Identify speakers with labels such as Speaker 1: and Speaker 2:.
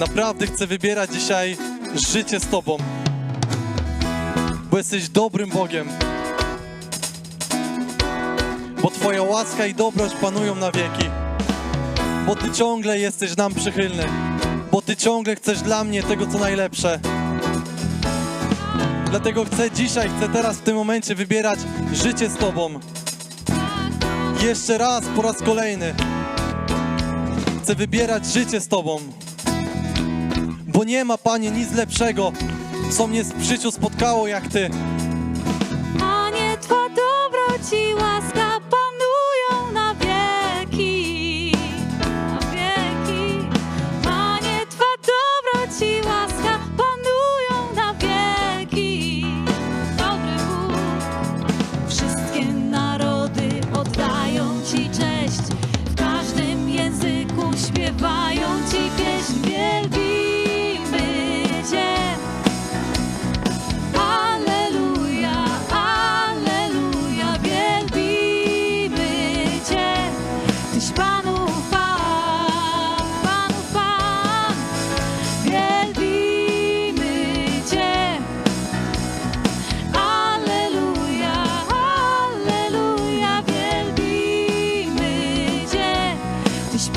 Speaker 1: Naprawdę chcę wybierać dzisiaj życie z Tobą, bo jesteś dobrym Bogiem. Bo Twoja łaska i dobroć panują na wieki. Bo Ty ciągle jesteś nam przychylny. Bo Ty ciągle chcesz dla mnie tego, co najlepsze. Dlatego chcę dzisiaj, chcę teraz w tym momencie wybierać życie z Tobą. Jeszcze raz, po raz kolejny. Chcę wybierać życie z Tobą. Bo nie ma, Panie, nic lepszego, co mnie w życiu spotkało jak Ty.
Speaker 2: jesteś Panu Pan, Panu Pan. Wielbimy Cię. Alleluja, alleluja, wielbimy Cię. Tyś